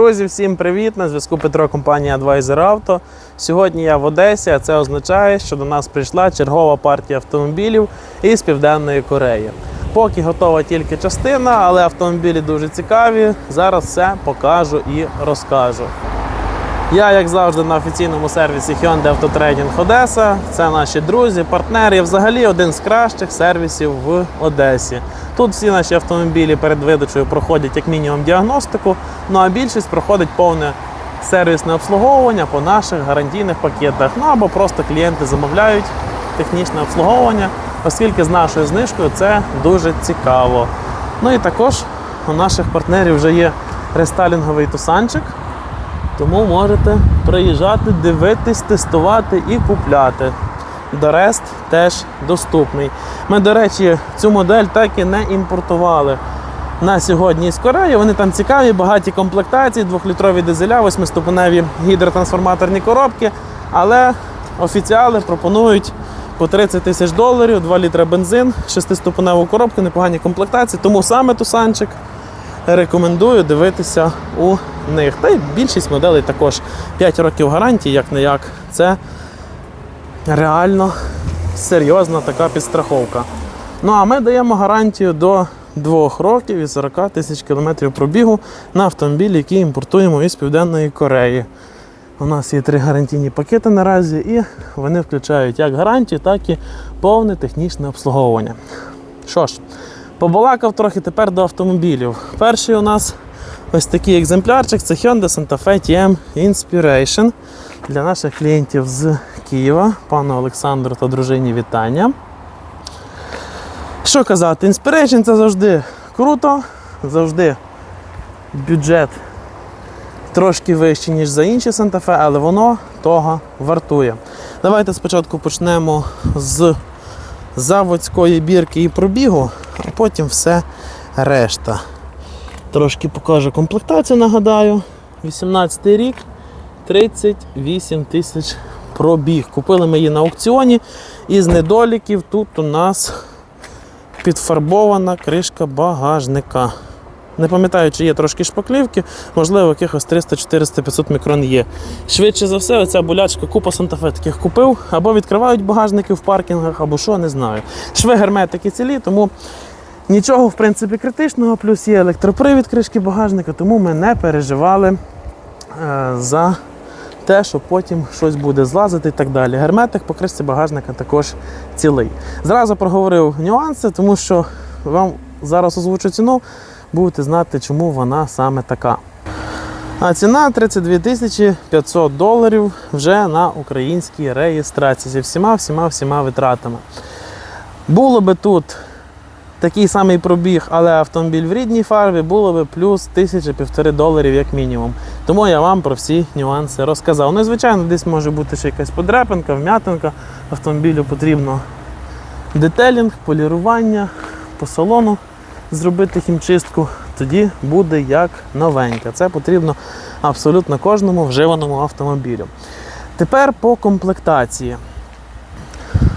Друзі, всім привіт! На зв'язку Петро, компанія Advisor Auto. Сьогодні я в Одесі, а це означає, що до нас прийшла чергова партія автомобілів із Південної Кореї. Поки готова тільки частина, але автомобілі дуже цікаві. Зараз все покажу і розкажу. Я, як завжди, на офіційному сервісі Hyundai Auto Trading Одеса. Це наші друзі, партнери. Взагалі один з кращих сервісів в Одесі. Тут всі наші автомобілі перед видачею проходять як мінімум діагностику, ну а більшість проходить повне сервісне обслуговування по наших гарантійних пакетах. Ну або просто клієнти замовляють технічне обслуговування, оскільки з нашою знижкою це дуже цікаво. Ну і також у наших партнерів вже є рестайлінговий тусанчик. Тому можете приїжджати, дивитись, тестувати і купляти. Дорест теж доступний. Ми, до речі, цю модель так і не імпортували на сьогодні з Кореї. Вони там цікаві, багаті комплектації, двохлітрові дизеля, восьмиступеневі гідротрансформаторні коробки. Але офіціали пропонують по 30 тисяч доларів, 2 літра бензин, шестиступеневу коробку, непогані комплектації. Тому саме Тусанчик рекомендую дивитися у них. Та й більшість моделей також 5 років гарантії, як не як. Це реально серйозна така підстраховка. Ну а ми даємо гарантію до 2 років і 40 тисяч кілометрів пробігу на автомобілі, які імпортуємо із Південної Кореї. У нас є три гарантійні пакети наразі, і вони включають як гарантію, так і повне технічне обслуговування. Що ж, побалакав трохи тепер до автомобілів. Перший у нас ось такий екземплярчик це Hyundai Santa Fe TM Inspiration для наших клієнтів з Києва, пану Олександру та дружині вітання. Що казати, Inspiration це завжди круто, завжди бюджет трошки вищий, ніж за інші Santa Fe, але воно того вартує. Давайте спочатку почнемо з заводської бірки і пробігу, а потім все решта. Трошки покажу комплектацію, нагадаю. 18 рік, 38 тисяч пробіг. Купили ми її на аукціоні. Із недоліків тут у нас підфарбована кришка багажника. Не пам'ятаю, чи є трошки шпаклівки, можливо, якихось 300, 400, 500 мікрон є. Швидше за все, оця болячка купа Санта-Фе таких купив, або відкривають багажники в паркінгах, або що, не знаю. Шви герметики цілі, тому нічого в принципі критичного, плюс є електропривід кришки багажника, тому ми не переживали е, за те, що потім щось буде злазити і так далі. Герметик по кришці багажника також цілий. Зразу проговорив нюанси, тому що вам зараз озвучу ціну, будете знати, чому вона саме така. А ціна 32 тисячі 500 доларів вже на українській реєстрації зі всіма всіма всіма витратами. Було би тут такий самий пробіг, але автомобіль в рідній фарбі, було би плюс тисяча півтори доларів як мінімум. Тому я вам про всі нюанси розказав. Ну і звичайно, десь може бути ще якась подряпинка, вм'ятинка. Автомобілю потрібно детелінг, полірування по салону зробити хімчистку, тоді буде як новенька. Це потрібно абсолютно кожному вживаному автомобілю. Тепер по комплектації.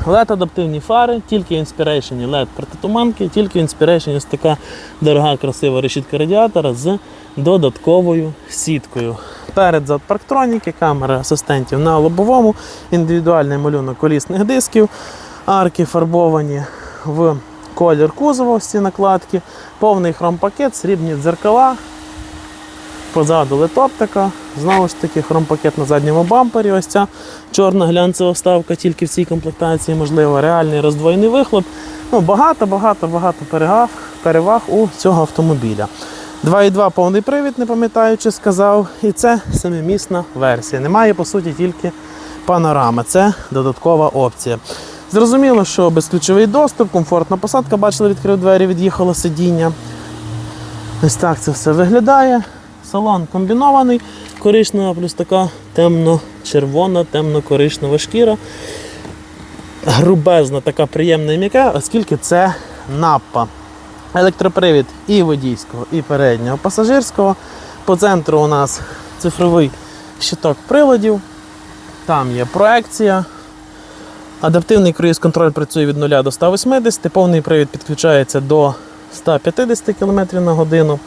led адаптивні фари, тільки Inspiration LED протитуманки, тільки Inspiration ось така дорога, красива решітка радіатора з додатковою сіткою. Перед зад парктроніки, камера асистентів на лобовому, індивідуальний малюнок колісних дисків, арки фарбовані в колір кузова, ці накладки, повний хромпакет, срібні дзеркала. Позаду летоптика, знову ж таки, хромпакет на задньому бампері. Ось ця чорна глянцева вставка тільки в цій комплектації, можливо, реальний роздвоєний вихлоп. Ну, Багато, багато, багато переваг, переваг у цього автомобіля. 2,2 повний привід, не пам'ятаю, чи сказав. І це семимісна версія. Немає, по суті, тільки панорама. Це додаткова опція. Зрозуміло, що безключовий доступ, комфортна посадка, бачили, відкрив двері, від'їхало сидіння. Ось так це все виглядає. Салон комбінований, коричнева, плюс така темно-червона, темно-коричнева шкіра. Грубезна, така приємна і м'яка, оскільки це напа. Електропривід і водійського, і переднього пасажирського. По центру у нас цифровий щиток приладів. Там є проекція. Адаптивний круїз-контроль працює від 0 до 180, повний привід підключається до 150 км на годину.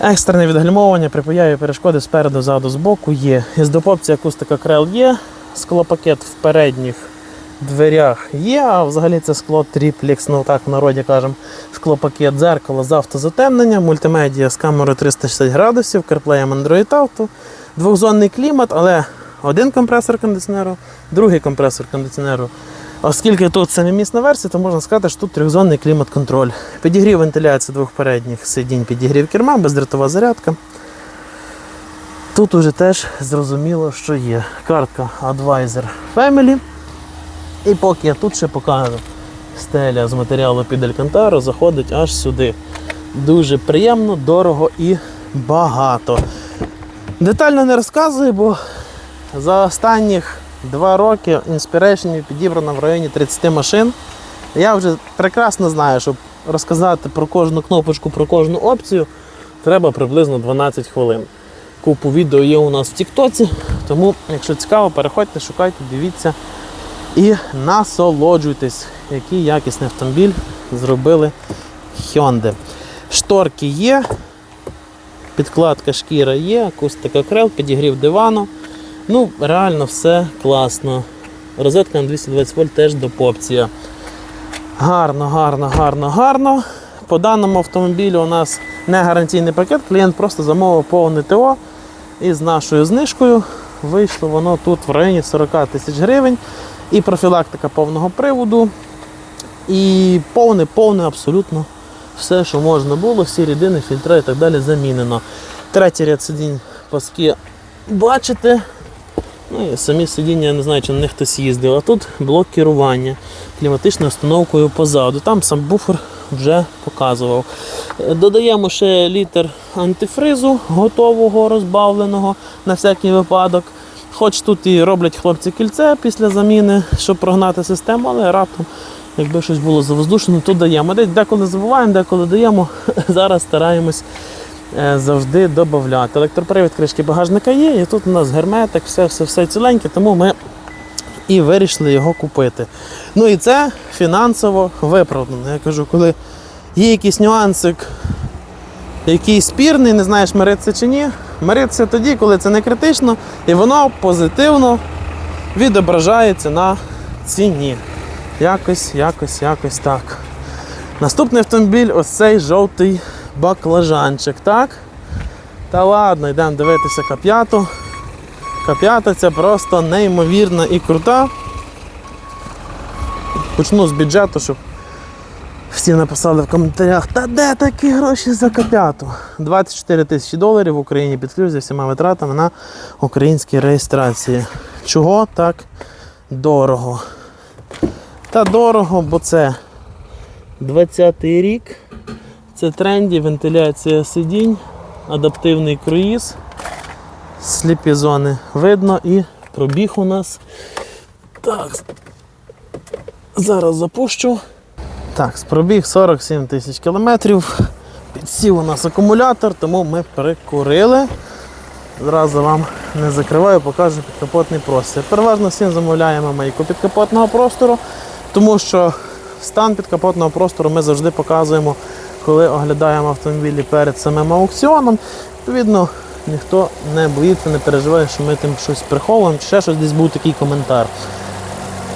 Екстрене відгальмовування при появі перешкоди спереду, ззаду, збоку є. Із допопці акустика крел є, склопакет в передніх дверях є, а взагалі це скло тріплекс, ну так в народі кажемо, склопакет, дзеркало з автозатемненням, мультимедіа з камерою 360 градусів, CarPlay Android Auto, двохзонний клімат, але один компресор кондиціонеру, другий компресор кондиціонеру. Оскільки тут семимісна версія, то можна сказати, що тут трьохзонний клімат-контроль. Підігрів вентиляції двох передніх сидінь, підігрів керма, бездротова зарядка. Тут уже теж зрозуміло, що є. Картка Advisor Family. І поки я тут ще покажу, стеля з матеріалу під Алькантару заходить аж сюди. Дуже приємно, дорого і багато. Детально не розказую, бо за останніх два роки Inspiration підібрано в районі 30 машин. Я вже прекрасно знаю, щоб розказати про кожну кнопочку, про кожну опцію, треба приблизно 12 хвилин. Купу відео є у нас в Тіктоці, тому, якщо цікаво, переходьте, шукайте, дивіться і насолоджуйтесь, який якісний автомобіль зробили Hyundai. Шторки є, підкладка шкіра є, акустика крел, підігрів дивану. Ну, реально все класно. Розетка на 220 вольт теж до попція. Гарно, гарно, гарно, гарно. По даному автомобілю у нас не гарантійний пакет, клієнт просто замовив повне ТО. І з нашою знижкою вийшло воно тут в районі 40 тисяч гривень. І профілактика повного приводу. І повне, повне абсолютно все, що можна було, всі рідини, фільтри і так далі замінено. Третій ряд сидінь паски бачите. Ну і самі сидіння, я не знаю, чи на них хтось їздив. А тут блок керування кліматичною установкою позаду. Там сам буфер вже показував. Е, Додаємо ще літр антифризу готового, розбавленого на всякий випадок. Хоч тут і роблять хлопці кільце після заміни, щоб прогнати систему, але раптом, якби щось було завоздушено, то даємо. Десь деколи забуваємо, деколи даємо. Зараз стараємось завжди додати. Електропривід кришки багажника є, і тут у нас герметик, все, все, все ціленьке, тому ми і вирішили його купити. Ну і це фінансово виправдано. Я кажу, коли є якийсь нюансик, який спірний, не знаєш, миритися чи ні. Миритися тоді, коли це не критично, і воно позитивно відображається на ціні. Якось, якось, якось так. Наступний автомобіль ось цей жовтий баклажанчик, так? Та ладно, йдемо дивитися К5. К5 це просто неймовірна і крута. Почну з бюджету, щоб всі написали в коментарях, та де такі гроші за К5? 24 тисячі доларів в Україні під зі всіма витратами на українські реєстрації. Чого так дорого? Та дорого, бо це 20-й рік. Це тренді, вентиляція сидінь, адаптивний круїз, сліпі зони видно і пробіг у нас. Так, зараз запущу. Так, пробіг 47 тисяч кілометрів. Підсів у нас акумулятор, тому ми прикурили. Зразу вам не закриваю, покажу підкапотний простір. Переважно всім замовляємо мийку підкапотного простору, тому що стан підкапотного простору ми завжди показуємо, коли оглядаємо автомобілі перед самим аукціоном. Відповідно, ніхто не боїться, не переживає, що ми тим щось приховуємо, чи ще щось десь був такий коментар.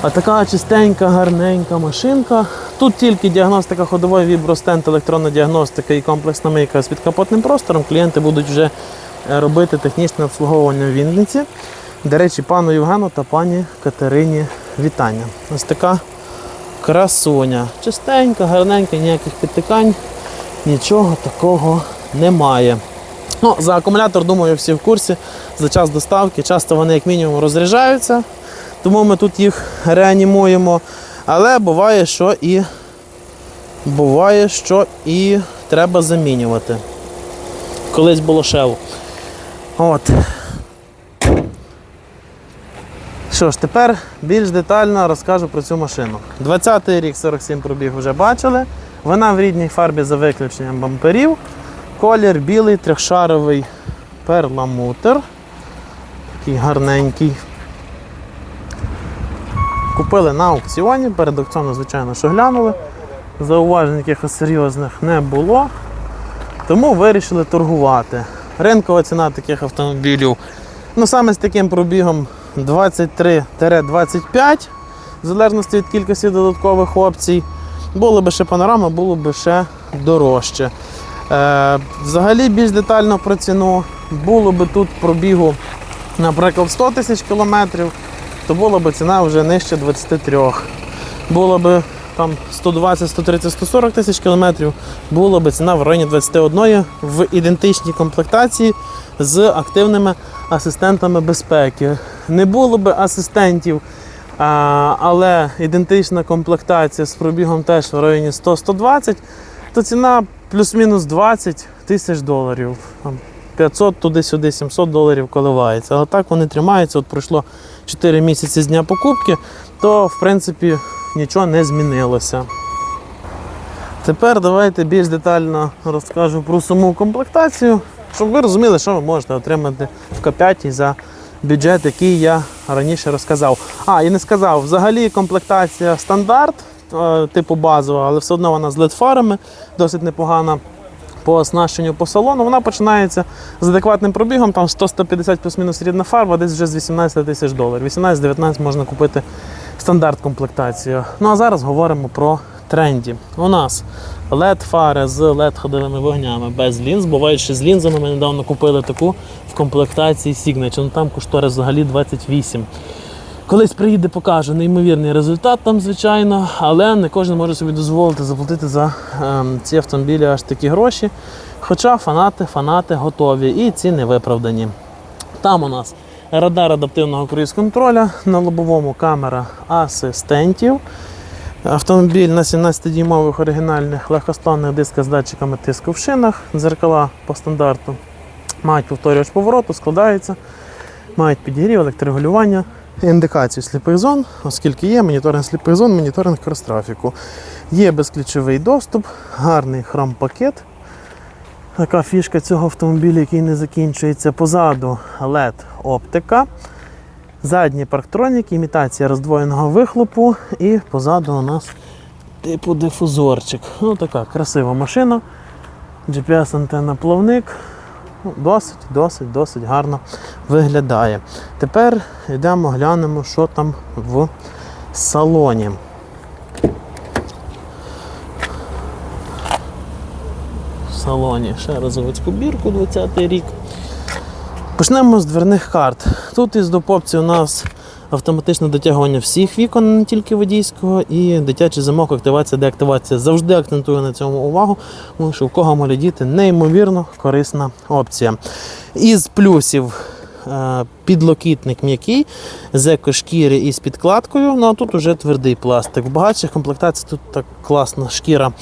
А така чистенька, гарненька машинка. Тут тільки діагностика ходової вібростенд, електронна діагностика і комплексна мийка з підкапотним простором. Клієнти будуть вже е, робити технічне обслуговування в Вінниці. До речі, пану Євгену та пані Катерині вітання. Ось така красуня. Чистенька, гарненька, ніяких підтикань, нічого такого немає. Ну, За акумулятор, думаю, всі в курсі. За час доставки часто вони як мінімум розряджаються тому ми тут їх реанімуємо. Але буває, що і буває, що і треба замінювати. Колись було шел. От. Що ж, тепер більш детально розкажу про цю машину. 20-й рік 47 пробіг вже бачили. Вона в рідній фарбі за виключенням бамперів. Колір білий, трьохшаровий перламутр. Такий гарненький. Купили на аукціоні, перед аукціоном, звичайно, що глянули. Зауважень якихось серйозних не було. Тому вирішили торгувати. Ринкова ціна таких автомобілів, ну саме з таким пробігом 23-25, в залежності від кількості додаткових опцій. Було б ще панорама, було б ще дорожче. Е, взагалі більш детально про ціну було бби тут пробігу, наприклад, 100 тисяч кілометрів, то була б ціна вже нижче 23. Було б там 120, 130, 140 тисяч кілометрів, була б ціна в районі 21 в ідентичній комплектації з активними асистентами безпеки. Не було б асистентів, але ідентична комплектація з пробігом теж в районі 100-120, то ціна плюс-мінус 20 тисяч доларів. 500 туди-сюди, 700 доларів коливається. Але так вони тримаються. От пройшло 4 місяці з дня покупки, то в принципі нічого не змінилося. Тепер давайте більш детально розкажу про саму комплектацію, щоб ви розуміли, що ви можете отримати в К5 за бюджет, який я раніше розказав. А, і не сказав, взагалі комплектація стандарт, е, типу базова, але все одно вона з LED-фарами, досить непогана по оснащенню по салону. Вона починається з адекватним пробігом, там 100-150 плюс-мінус рідна фарба, десь вже з 18 тисяч доларів. 18-19 можна купити стандарт комплектацію. Ну а зараз говоримо про тренді. У нас LED-фари з LED-ходовими вогнями без лінз. Бувають ще з лінзами. Ми недавно купили таку в комплектації Signature. Ну там кошторис взагалі 28. Колись приїде, покаже неймовірний результат там, звичайно, але не кожен може собі дозволити заплатити за ем, ці автомобілі аж такі гроші. Хоча фанати, фанати готові і ціни виправдані. Там у нас радар адаптивного круїз-контроля, на лобовому камера асистентів. Автомобіль на 17-дюймових оригінальних легкосплавних дисках з датчиками тиску в шинах, дзеркала по стандарту мають повторювач повороту, складаються, мають підігрів, електрорегулювання, індикацію сліпих зон, оскільки є моніторинг сліпих зон, моніторинг крос-трафіку. Є безключовий доступ, гарний храм-пакет. Така фішка цього автомобіля, який не закінчується. Позаду LED оптика. Задній парктронік, імітація роздвоєного вихлопу, і позаду у нас типу дифузорчик. Ну така красива машина. GPS-антенна плавник. Ну, Досить, досить, досить гарно виглядає. Тепер йдемо глянемо, що там в салоні. В салоні ще раз заводську бірку 20 рік. Почнемо з дверних карт. Тут із допопці у нас автоматичне дотягування всіх вікон, не тільки водійського, і дитячий замок, активація, деактивація. Завжди акцентую на цьому увагу, тому що в кого малі діти неймовірно корисна опція. Із плюсів підлокітник м'який з екошкіри і з підкладкою. Ну а тут уже твердий пластик. В багатших комплектаціях тут так класна шкіра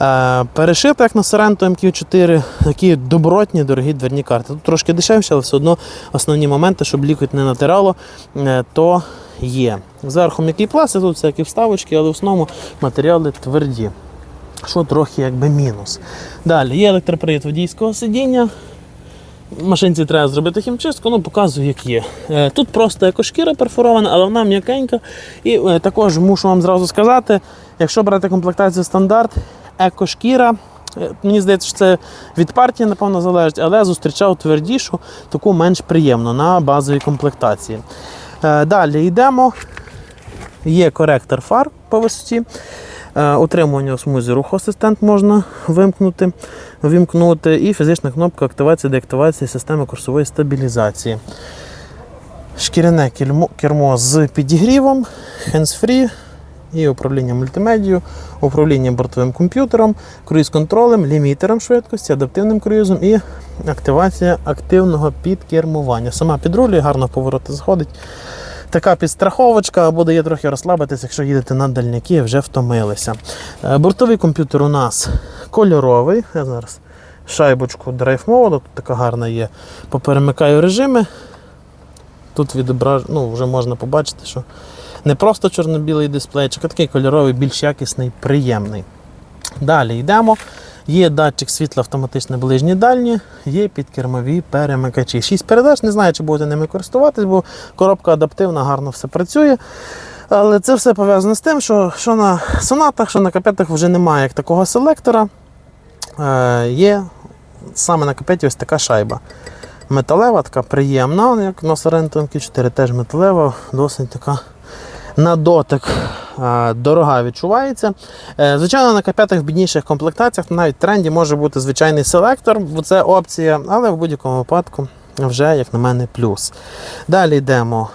е, перешита, як на Sorento MQ4, такі добротні, дорогі дверні карти. Тут трошки дешевше, але все одно основні моменти, щоб лікоть не натирало, е, то є. Зверху м'який пластик, тут всякі вставочки, але в основному матеріали тверді. Що трохи якби мінус. Далі є електропривід водійського сидіння. Машинці треба зробити хімчистку, ну показую, як є. Е, Тут просто екошкіра перфорована, але вона м'якенька. І е, також мушу вам зразу сказати, якщо брати комплектацію стандарт, екошкіра, е, мені здається, що це від партії, напевно, залежить, але зустрічав твердішу, таку менш приємну на базовій комплектації. Далі йдемо. Є коректор фар по висоті. Е, Утримування у смузі руху асистент можна вимкнути, вимкнути. І фізична кнопка активації деактивації системи курсової стабілізації. Шкіряне кермо з підігрівом, hands-free і управління мультимедією, управління бортовим комп'ютером, круїз-контролем, лімітером швидкості, адаптивним круїзом і активація активного підкермування. Сама підрулює, гарно повороти заходить. Така підстраховочка або дає трохи розслабитися, якщо їдете на дальняки, вже втомилися. Е, Бортовий комп'ютер у нас кольоровий. Я зараз шайбочку Mode, тут така гарна є. Поперемикаю режими. Тут відображ... ну, вже можна побачити, що не просто чорно-білий дисплейчик, а такий кольоровий, більш якісний, приємний. Далі йдемо. Є датчик світла автоматичне ближні дальні, є підкермові перемикачі. Шість передач, не знаю, чи будете ними користуватись, бо коробка адаптивна, гарно все працює. Але це все пов'язано з тим, що, що на сонатах, що на капетах вже немає як такого селектора. Е, є саме на капеті ось така шайба. Металева, така приємна, як на Sorento MQ4 теж металева, досить така на дотик дорога відчувається. Е, Звичайно, на К5 в бідніших комплектаціях навіть в тренді може бути звичайний селектор, бо це опція, але в будь-якому випадку вже, як на мене, плюс. Далі йдемо.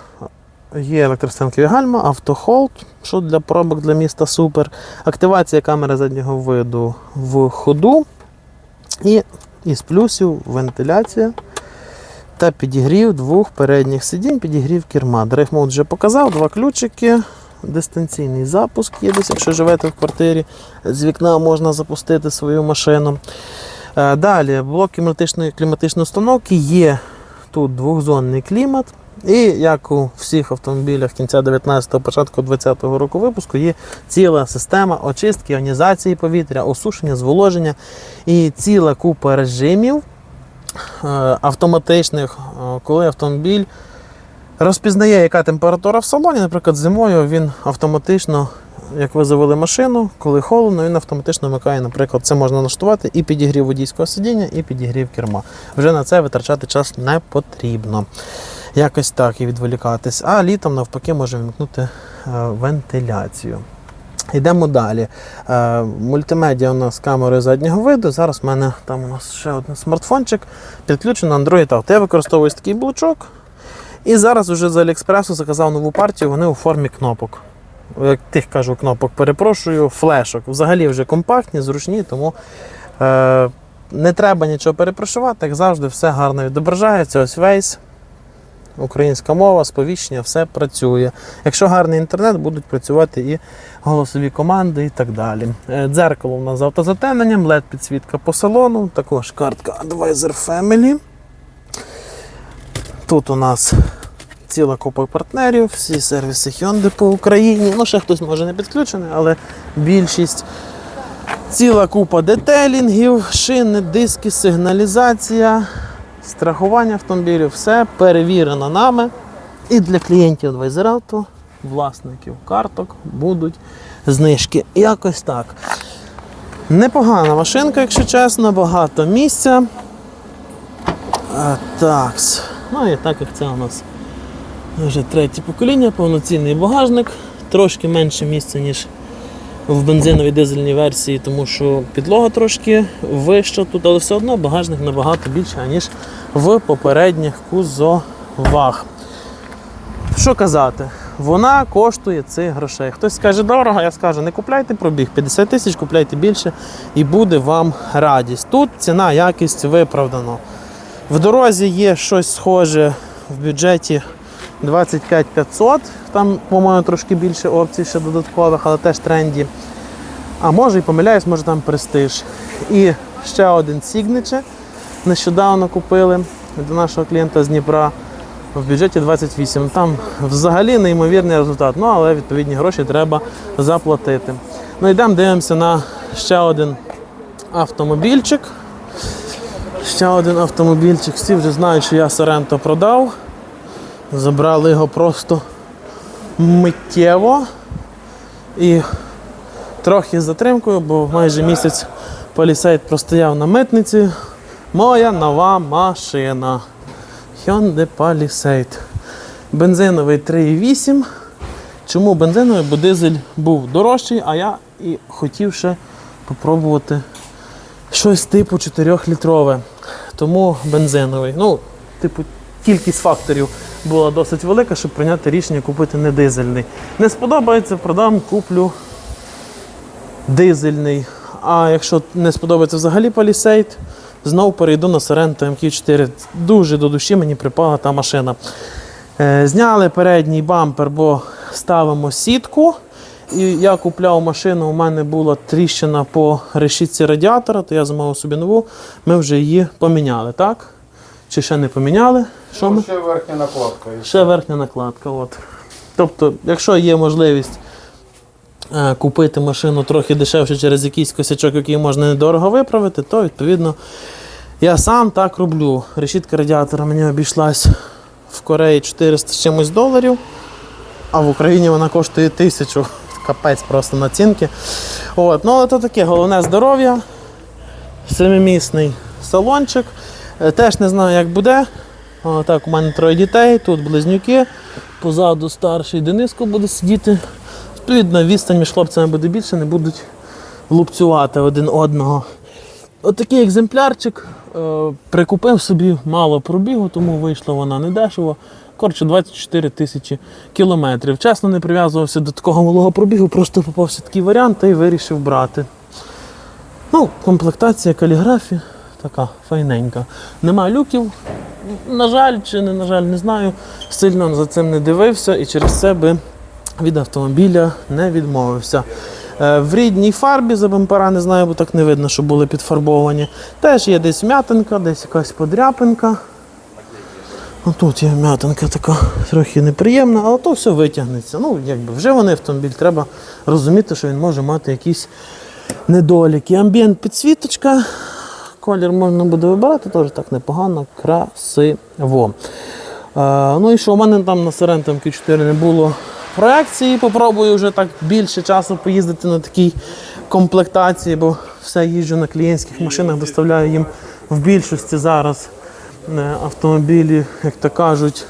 Є електростенкові гальма, автохолд, що для пробок для міста супер. Активація камери заднього виду в ходу. І із плюсів вентиляція та підігрів двох передніх сидінь, підігрів керма. Драйв мод вже показав, два ключики. Дистанційний запуск є десь, якщо живете в квартирі, з вікна можна запустити свою машину. Е, Далі блок кліматичної, кліматичної установки є тут двохзонний клімат. І як у всіх автомобілях кінця 19-го, початку 20-го року випуску є ціла система очистки, іонізації повітря, осушення, зволоження і ціла купа режимів автоматичних, е, коли автомобіль розпізнає, яка температура в салоні. Наприклад, зимою він автоматично, як ви завели машину, коли холодно, він автоматично вмикає, наприклад, це можна налаштувати і підігрів водійського сидіння, і підігрів керма. Вже на це витрачати час не потрібно. Якось так і відволікатись. А літом навпаки може вимкнути е, вентиляцію. Йдемо далі. Е, мультимедіа у нас з камерою заднього виду. Зараз в мене там у нас ще один смартфончик підключений на Android Auto. Я використовую такий блочок. І зараз вже з Аліекспресу заказав нову партію, вони у формі кнопок. Як тих кажу кнопок, перепрошую, флешок. Взагалі вже компактні, зручні, тому е, не треба нічого перепрошувати, як завжди, все гарно відображається. Ось вейс. Українська мова, сповіщення, все працює. Якщо гарний інтернет, будуть працювати і голосові команди і так далі. Е, Дзеркало у нас з автозатемненням, led підсвітка по салону, також картка Advisor Family. Тут у нас ціла купа партнерів, всі сервіси Hyundai по Україні. Ну, ще хтось може не підключений, але більшість. Ціла купа детелінгів, шини, диски, сигналізація, страхування автомобілів, все перевірено нами. І для клієнтів Advisor власників карток будуть знижки. Якось так. Непогана машинка, якщо чесно, багато місця. Такс. Ну і так як це у нас вже третє покоління, повноцінний багажник, трошки менше місця, ніж в бензиновій дизельній версії, тому що підлога трошки вища тут, але все одно багажник набагато більше, ніж в попередніх кузовах. Що казати? Вона коштує цих грошей. Хтось скаже дорого, я скажу, не купляйте пробіг, 50 тисяч, купляйте більше і буде вам радість. Тут ціна, якість виправдано. В дорозі є щось схоже в бюджеті 25 500. Там, по-моєму, трошки більше опцій ще додаткових, але теж тренді. А може і помиляюсь, може там престиж. І ще один Signature нещодавно купили для нашого клієнта з Дніпра в бюджеті 28. Там взагалі неймовірний результат. Ну, але відповідні гроші треба заплатити. Ну йдемо, дивимося на ще один автомобільчик. Ще один автомобільчик. Всі вже знають, що я Соренто продав. Забрали його просто миттєво. І трохи з затримкою, бо майже місяць полісейт простояв на митниці. Моя нова машина. Hyundai Palisade. Бензиновий 3,8. Чому бензиновий? Бо дизель був дорожчий, а я і хотів ще попробувати щось типу 4-літрове. Тому бензиновий. Ну, типу, кількість факторів була досить велика, щоб прийняти рішення купити не дизельний. Не сподобається, продам, куплю дизельний. А якщо не сподобається взагалі Palisade, знову перейду на Sorento MQ4. Дуже до душі мені припала та машина. Е, Зняли передній бампер, бо ставимо сітку. І я купляв машину, у мене була тріщина по решітці радіатора, то я замовив собі нову. Ми вже її поміняли, так? Чи ще не поміняли? Що ми? Ще верхня накладка. Ще верхня накладка. От. Тобто, якщо є можливість е, купити машину трохи дешевше через якийсь косячок, який можна недорого виправити, то відповідно я сам так роблю. Решітка радіатора мені обійшлась в Кореї 400 з чимось доларів, а в Україні вона коштує 1000. Капець просто націнки. От. Ну, але то таке, головне здоров'я. Семимісний салончик. Е, Теж не знаю, як буде. О, так, у мене троє дітей, тут близнюки. Позаду старший Дениско буде сидіти. Відповідно, відстань між хлопцями буде більше, не будуть лупцювати один одного. Отакий екземплярчик. Е, прикупив собі мало пробігу, тому вийшла вона недешево. Коротше, 24 тисячі кілометрів. Чесно, не прив'язувався до такого малого пробігу, просто попався такий варіант та й вирішив брати. Ну, комплектація каліграфії така файненька. Нема люків. На жаль, чи не на жаль, не знаю. Сильно за цим не дивився і через це би від автомобіля не відмовився. Е, В рідній фарбі за бампера не знаю, бо так не видно, що були підфарбовані. Теж є десь м'ятинка, десь якась подряпинка. Отут є м'ятинка така трохи неприємна, але то все витягнеться. Ну, якби вживаний автомобіль, треба розуміти, що він може мати якісь недоліки. Амбієнт підсвіточка. Колір можна буде вибирати, теж так непогано, красиво. Е, ну і що, у мене там на Сорентом Q4 не було проекції. Попробую вже так більше часу поїздити на такій комплектації, бо все їжджу на клієнтських машинах, доставляю їм в більшості зараз е, автомобілі, як то кажуть,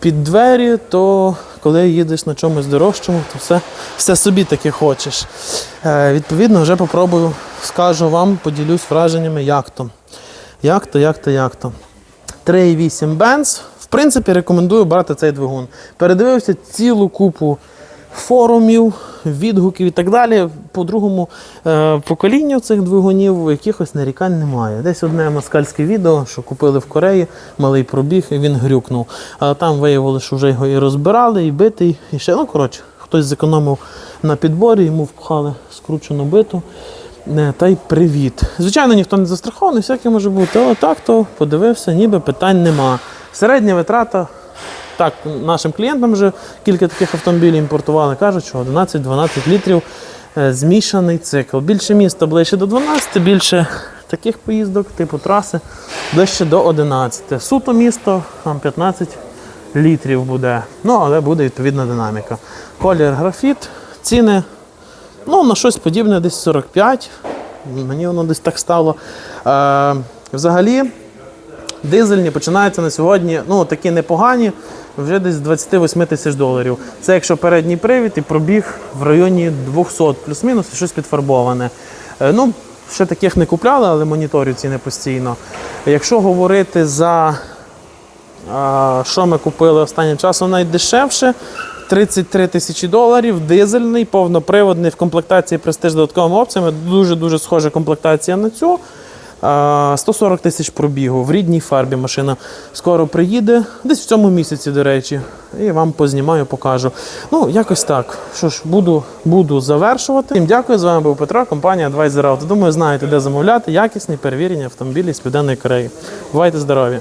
під двері, то коли їдеш на чомусь дорожчому, то все, все собі таки хочеш. Е, відповідно, вже попробую, скажу вам, поділюсь враженнями, як то. Як то, як то, як то. 3,8 Benz. В принципі, рекомендую брати цей двигун. Передивився цілу купу форумів, відгуків і так далі. По другому е, поколінню цих двигунів якихось нарікань немає. Десь одне москальське відео, що купили в Кореї, малий пробіг, і він грюкнув. А там виявилося, що вже його і розбирали, і битий, і ще. Ну, коротше, хтось зекономив на підборі, йому впхали скручену биту. Не, та й привіт. Звичайно, ніхто не застрахований, всяке може бути, але так то подивився, ніби питань нема. Середня витрата, так, нашим клієнтам вже кілька таких автомобілів імпортували, кажуть, що 11-12 літрів е, змішаний цикл. Більше міста ближче до 12, більше таких поїздок, типу траси, ближче до 11. Суто місто, там 15 літрів буде. Ну, але буде відповідна динаміка. Колір графіт, ціни Ну, на щось подібне, десь 45. Мені воно десь так стало. Е, взагалі, дизельні починаються на сьогодні, ну, такі непогані, вже десь з 28 тисяч доларів. Це якщо передній привід і пробіг в районі 200, плюс-мінус, щось підфарбоване. Е, ну, ще таких не купляли, але моніторю ціни постійно. Якщо говорити за Що ми купили останнім часом найдешевше? 33 тисячі доларів, дизельний, повноприводний в комплектації престиж додатковими опціями. Дуже-дуже схожа комплектація на цю. А, 140 тисяч пробігу в рідній фарбі машина скоро приїде, десь в цьому місяці, до речі, і вам познімаю, покажу. Ну, якось так. Що ж, буду, буду завершувати. Всім дякую. З вами був Петро, компанія Advisor Auto. Думаю, знаєте, де замовляти якісні перевірені автомобілі з Південної Кореї. Бувайте здорові!